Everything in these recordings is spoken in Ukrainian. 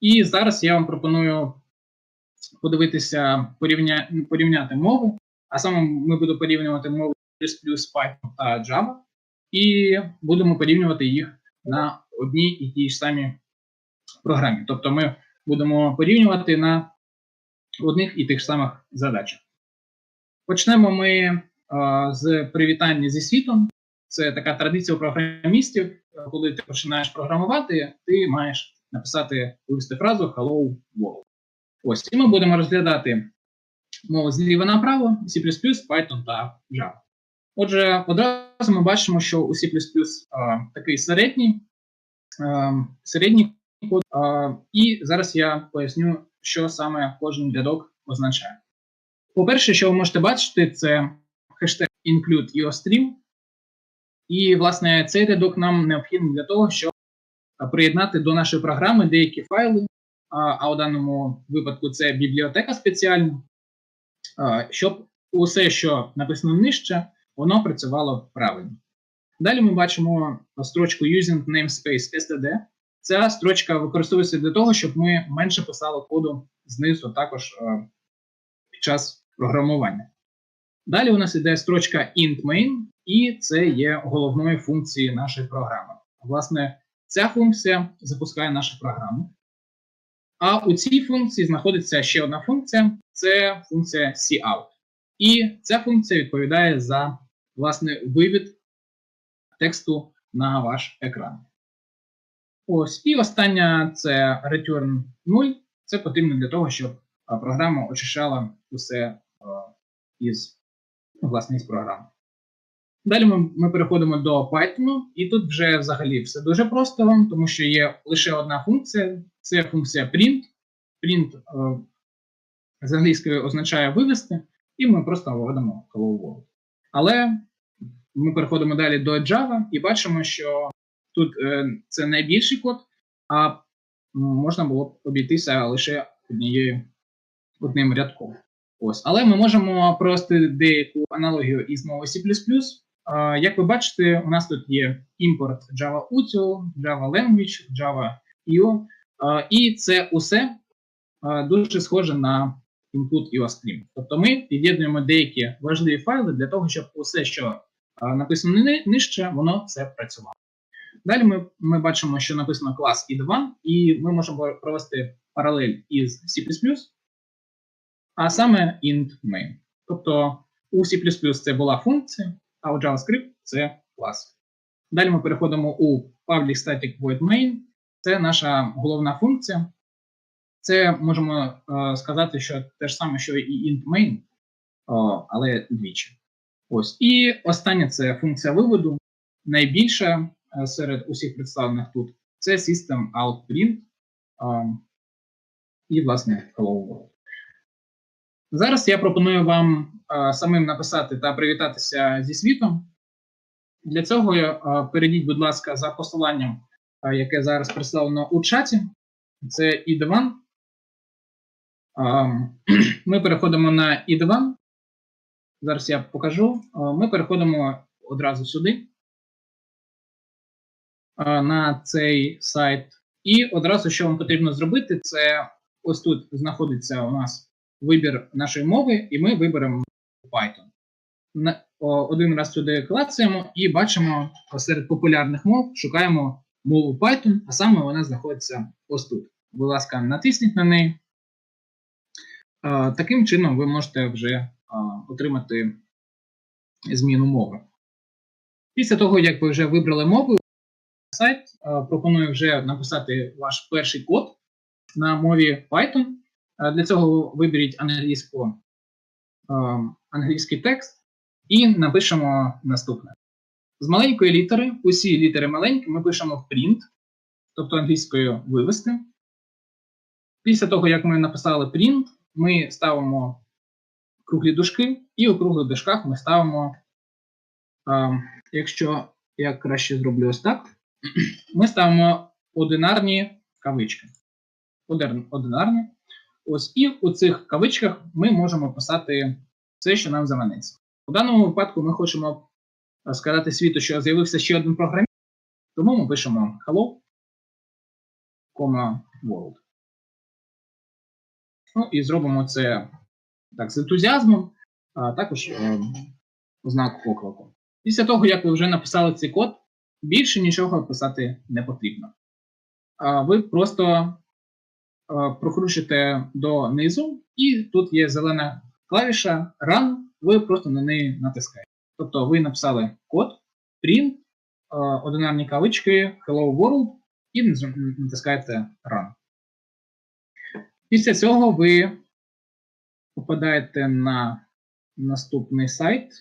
І зараз я вам пропоную подивитися, порівня... порівняти мови. А саме ми будемо порівнювати мови C++, Python та Java, і будемо порівнювати їх на одній і тій ж самій програмі. Тобто ми будемо порівнювати на одних і тих самих задачах. Почнемо ми а, з привітання зі світом. Це така традиція у програмістів. Коли ти починаєш програмувати, ти маєш написати вивести фразу Hello World. Ось, і ми будемо розглядати мови зліва направо, C++, Python та Java. Отже, одразу ми бачимо, що у C++ а, такий середній, середній код. А, і зараз я поясню, що саме кожен рядок означає. По-перше, що ви можете бачити, це хештег include EOStream. І, власне, цей рядок нам необхідний для того, щоб приєднати до нашої програми деякі файли, а у даному випадку це бібліотека спеціальна, щоб усе, що написано нижче, воно працювало правильно. Далі ми бачимо строчку Using Namespace STD. Ця строчка використовується для того, щоб ми менше писали коду знизу також під час програмування. Далі у нас іде строчка int main, і це є головною функцією нашої програми. Власне, ця функція запускає нашу програму. А у цій функції знаходиться ще одна функція це функція cout. І ця функція відповідає за власне вивід тексту на ваш екран. Ось, і остання це return 0. Це потрібно для того, щоб програма очищала усе із, власне, із програми. Далі ми, ми переходимо до Python, і тут вже взагалі все дуже просто, тому що є лише одна функція це функція print. Print е, з англійської означає вивести, і ми просто виводимо hello world. Але ми переходимо далі до Java і бачимо, що тут е, це найбільший код, а можна було б обійтися лише однією одним рядком. Ось, Але ми можемо провести деяку аналогію із мовою C++. Як ви бачите, у нас тут є імпорт Java Util, Java Language, Java IO. І це усе дуже схоже на input EOStream. Тобто ми під'єднуємо деякі важливі файли для того, щоб усе, що написано нижче, воно все працювало. Далі ми ми бачимо, що написано клас id1, і ми можемо провести паралель із C++, а саме int main. Тобто у C++ це була функція, а у JavaScript це клас. Далі ми переходимо у public static void main. Це наша головна функція. Це можемо е, сказати, що те ж саме, що і int main, о, але двічі. Ось. І остання це функція виводу. Найбільша е, серед усіх представлених тут це system out print е, і, власне, hello world. Зараз я пропоную вам е, самим написати та привітатися зі світом. Для цього е, перейдіть, будь ласка, за посиланням, е, яке зараз представлено у чаті. Це id1. Е, ми переходимо на id1. Зараз я покажу. Е, ми переходимо одразу сюди, е, на цей сайт. І одразу, що вам потрібно зробити, це ось тут знаходиться у нас вибір нашої мови, і ми виберемо Python. Один раз сюди клацаємо і бачимо серед популярних мов, шукаємо мову Python, а саме вона знаходиться ось тут. Будь ласка, натисніть на неї. Таким чином, ви можете вже отримати зміну мови. Після того, як ви вже вибрали мову, сайт пропонує вже написати ваш перший код на мові Python. Для цього виберіть англійську, англійський текст і напишемо наступне. З маленької літери, усі літери маленькі, ми пишемо в print, тобто англійською вивести. Після того, як ми написали print, ми ставимо круглі дужки, і у круглих дужках ми ставимо, якщо я краще зроблю ось так, ми ставимо одинарні кавички. Одинарні. Ось і у цих кавичках ми можемо писати все, що нам заманеться. У даному випадку ми хочемо сказати світу, що з'явився ще один програміст, тому ми пишемо hello, world. Ну і зробимо це так з ентузіазмом, а також е, знак поклику. Після того, як ви вже написали цей код, більше нічого писати не потрібно. А ви просто прокручуєте донизу, і тут є зелена клавіша Run, ви просто на неї натискаєте. Тобто ви написали код, print, е, одинарні кавички, Hello World і натискаєте Run. Після цього ви попадаєте на наступний сайт.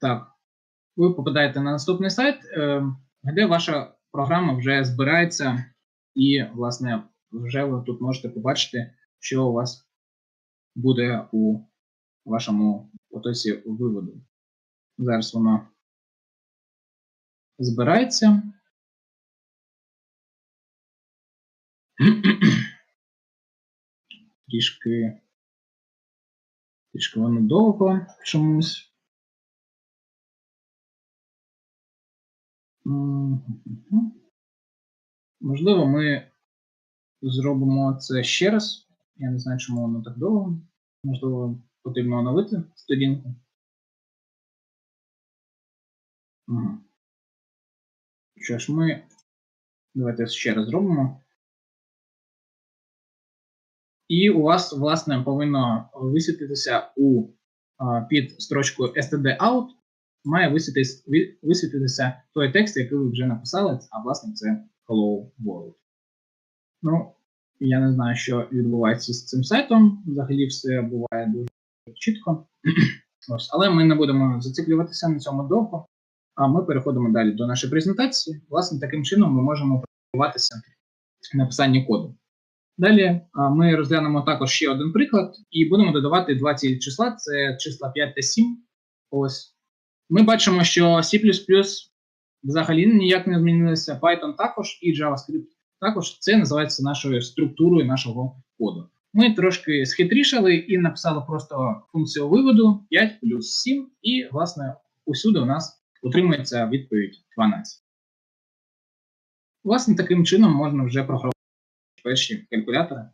Так, ви попадаєте на наступний сайт, е, де ваша програма вже збирається, і, власне, вже ви тут можете побачити, що у вас буде у вашому потоці виводу. Зараз воно збирається. Трішки, трішки воно довго чомусь. Можливо, ми зробимо це ще раз. Я не знаю, чому воно так довго. Можливо, потрібно оновити сторінку. Що ж, ми. Давайте ще раз зробимо. І у вас, власне, повинно висвітитися у під строчкою std-out, має висвітитися той текст, який ви вже написали, а власне це Hello World. Ну, я не знаю, що відбувається з цим сайтом. Взагалі все буває дуже чітко. Ось, Але ми не будемо зациклюватися на цьому довго. А ми переходимо далі до нашої презентації. Власне, таким чином ми можемо працюватися в написанні коду. Далі ми розглянемо також ще один приклад і будемо додавати два ці числа: це числа 5 та 7. Ось. Ми бачимо, що C взагалі ніяк не змінилося, Python також і JavaScript також. Це називається нашою структурою нашого коду. Ми трошки схитрішали і написали просто функцію виводу 5 плюс 7, і, власне, усюди у нас утримується відповідь 12. Власне, таким чином можна вже програмувати перші калькулятори